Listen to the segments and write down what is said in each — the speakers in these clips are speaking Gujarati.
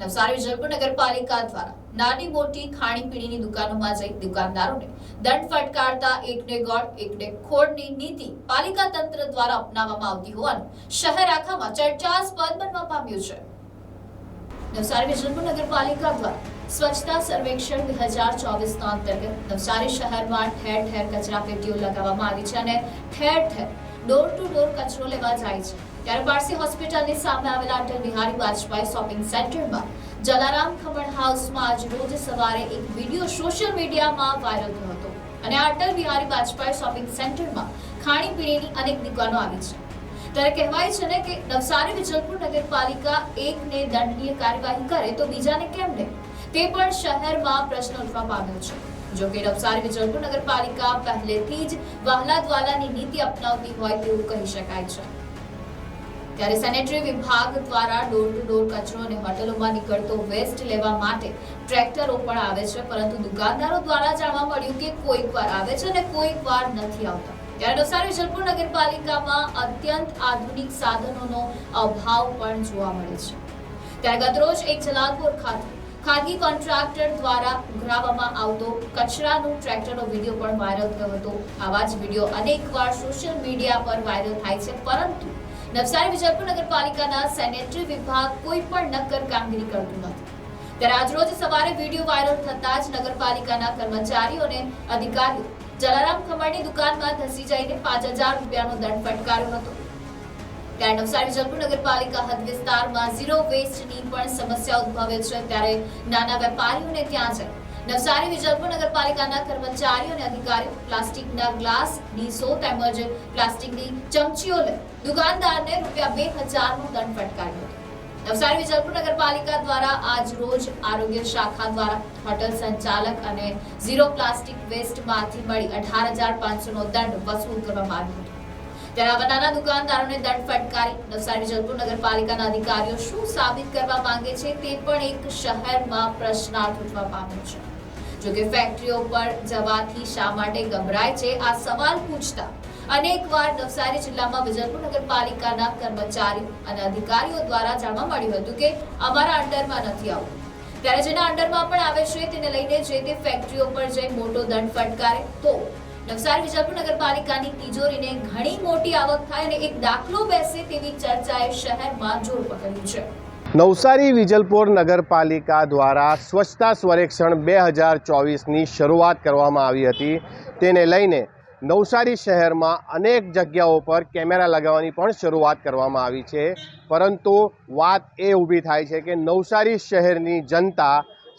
નવસારી વિજયપુર નગરપાલિકા દ્વારા નાની મોટી ખાણીપીણીની દુકાનોમાં જઈ દુકાનદારોને દંડ ફટકારતા એકને ગોળ, એકને ખોળની નીતિ પાલિકા તંત્ર દ્વારા અપનાવવામાં આવતી હોવાનું શહેર આખામાં ચર્ચાસ્પદ બનવા પામ્યું છે. નવસારી વિજયપુર નગરપાલિકા દ્વારા સ્વચ્છતા સર્વેક્ષણ બે હજાર ચોવીસના અંતર્ગત નવસારી શહેરમાં ઠેર ઠેર કચરા પેટીઓ લગાવવામાં આવી છે અને ઠેર ઠેર ડોર ટુ ડોર કચરો લેવા જાય છે. ત્યારે પારસી હોસ્પિટલની સામે આવેલા અટલ બિહારી વાજપેયી શોપિંગ સેન્ટરમાં જલારામ ખમણ હાઉસમાં આજ રોજ સવારે એક વીડિયો સોશિયલ મીડિયામાં વાયરલ થયો હતો. અને અટલ બિહારી વાજપેયી શોપિંગ સેન્ટરમાં ખાણીપીણીની અનેક દુકાનો આવી છે. ત્યારે કહેવાય છે ને કે નવસારી વિજલપુર નગરપાલિકા એકને દંડનીય કાર્યવાહી કરે તો બીજાને કેમ નહીં? તે પણ શહેરમાં પ્રશ્ન ઉઠવા પામ્યો છે. જો કે નવસારી વિજલપુર નગરપાલિકા પહેલેથી જ વહાલા દ્વાલાની નીતિ અપનાવતી હોય તેવું કહી શકાય છે. ત્યારે સેનેટરી વિભાગ દ્વારા ડોર ટુ ડોર કચરો અને હોટલોમાં નીકળતો વેસ્ટ લેવા માટે ટ્રેક્ટરો પણ આવે છે, પરંતુ દુકાનદારો દ્વારા જાણવા મળ્યું કે કોઈક વાર આવે છે અને કોઈક વાર નથી આવતા. ત્યારે નવસારી વિજલપુર નગરપાલિકામાં અત્યંત આધુનિક સાધનોનો અભાવ પણ જોવા મળે છે. ત્યારે ગતરોજ એક જલાલપુર ખાતે ખાનગી કોન્ટ્રાક્ટર દ્વારા ઉઘરાવવામાં આવતો કચરાનું ટ્રેક્ટરનો વીડિયો પણ વાયરલ થયો હતો. આવા જ વીડિયો અનેકવાર સોશિયલ મીડિયા પર વાયરલ થાય છે, પરંતુ નવસારી વિજયપુર નગરપાલિકાના સેનેટરી વિભાગ કોઈ પણ નક્કર કામગીરી કરતું નથી. ત્યારે આજરોજ સવારે વીડિયો વાયરલ થતા જ નગરપાલિકાના કર્મચારીઓ અને અધિકારીઓ જલારામ ખમણની દુકાનમાં ધસી જઈને પાંચ હજાર રૂપિયાનો દંડ ફટકાર્યો હતો. ત્યારે નવસારી જલપુર નગરપાલિકા હદ વિસ્તારમાં ઝીરો વેસ્ટની પણ સમસ્યા ઉદભવે છે. ત્યારે નાના વેપારીઓને ત્યાં છે. નવસારી વિજલપુર નગરપાલિકાના કર્મચારીઓ અને અધિકારીઓ પ્લાસ્ટિકના ગ્લાસ ડીસો તેમજ પ્લાસ્ટિકની ચમચીઓ લઈ દુકાનદારને રૂપિયા બે હજારનો દંડ ફટકાર્યો નવસારી વિજલપુર નગરપાલિકા દ્વારા આજ રોજ આરોગ્ય શાખા દ્વારા હોટલ સંચાલક અને ઝીરો પ્લાસ્ટિક વેસ્ટમાંથી મળી અઢાર હજાર પાંચસોનો દંડ વસૂલ કરવામાં આવ્યો હતો. આવા દુકાનદારોને દંડ ફટકારી નવસારી જલપુર નગરપાલિકાના અધિકારીઓ શું સાબિત કરવા માંગે છે તે પણ એક શહેરમાં પ્રશ્નાર્થ ઉઠવા પામ્યો છે. જોકે ફેક્ટરીઓ પર જવાથી શા માટે ગભરાય છે? આ સવાલ પૂછતા અનેકવાર નવસારી જિલ્લામાં વિજલપુર નગરપાલિકાના કર્મચારીઓ અને અધિકારીઓ દ્વારા જાણવા મળ્યું હતું કે અમારા અંડરમાં નથી આવતું ત્યારે જેના અંડરમાં પણ આવે છે તેને લઈને જે તે ફેક્ટરીઓ પર જઈ મોટો દંડ ફટકારે તો નવસારી વિજયપુર નગરપાલિકાની તિજોરીને ઘણી મોટી આવક થાય અને એક દાખલો બેસે તેવી ચર્ચાએ શહેરમાં જોર પકડ્યું છે. નવસારી વિજલપુર નગરપાલિકા દ્વારા સ્વચ્છતા સ્વરેક્ષણ બે હજાર ચોવીસની શરૂઆત કરવામાં આવી હતી. તેને લઈને નવસારી શહેરમાં અનેક જગ્યાઓ પર કેમેરા લગાવવાની પણ શરૂઆત કરવામાં આવી છે. પરંતુ વાત એ ઊભી થાય છે કે નવસારી શહેરની જનતા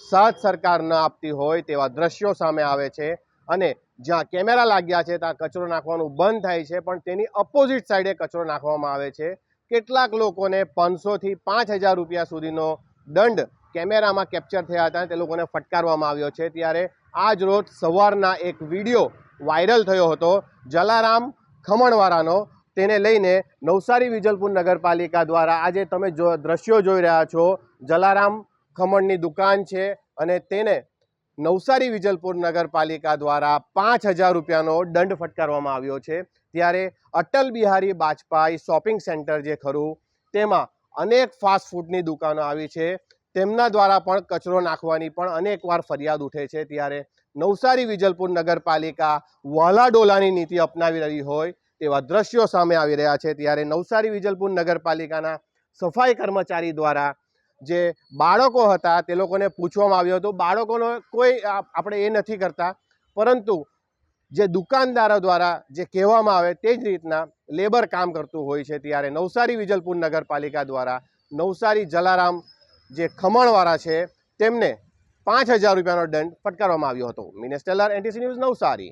સાથ સરકાર ન આપતી હોય તેવા દ્રશ્યો સામે આવે છે અને જ્યાં કેમેરા લાગ્યા છે ત્યાં કચરો નાખવાનું બંધ થાય છે, પણ તેની અપોઝિટ સાઈડે કચરો નાખવામાં આવે છે. કેટલાક લોકોને પાંચસોથી પાંચ હજાર રૂપિયા સુધીનો દંડ કેમેરામાં કેપ્ચર થયા હતા તે લોકોને ફટકારવામાં આવ્યો છે. ત્યારે આજ રોજ સવારના એક વીડિયો વાયરલ થયો હતો. જલારામ ખમણવાળાનો, તેને લઈને નવસારી વિજલપુર નગરપાલિકા દ્વારા આજે તમે જો દ્રશ્યો જોઈ રહ્યા છો, જલારામ ખમણની દુકાન છે અને તેને નવસારી વિજલપુર નગરપાલિકા દ્વારા પાંચ હજાર રૂપિયાનો દંડ ફટકારવામાં આવ્યો છે. ત્યારે અટલ બિહારી બાજપાઈ શોપિંગ સેન્ટર જે ખરું, તેમાં અનેક ફાસ્ટ ફૂડની દુકાનો આવી છે. તેમના દ્વારા પણ કચરો નાખવાની પણ અનેકવાર ફરિયાદ ઉઠે છે. ત્યારે નવસારી વિજલપુર નગરપાલિકા વાલાડોલાની નીતિ અપનાવી રહી હોય તેવા દ્રશ્યો સામે આવી રહ્યા છે. ત્યારે નવસારી વિજલપુર નગરપાલિકાના સફાઈ કર્મચારી દ્વારા જે બાળકો હતા તે લોકોને પૂછવામાં આવ્યું હતું. બાળકોનો કોઈ આપણે એ નથી કરતા. પરંતુ જે દુકાનદારો દ્વારા જે કહેવામાં આવે તે જ રીતના લેબર કામ કરતું હોય છે ત્યારે નવસારી વિજલપુર નગરપાલિકા દ્વારા નવસારી જલારામ જે ખમણવાળા છે તેમને પાંચ હજાર રૂપિયાનો દંડ ફટકારવામાં આવ્યો હતો. મિનેસ્ટેલર એનટીસી ન્યૂઝ નવસારી.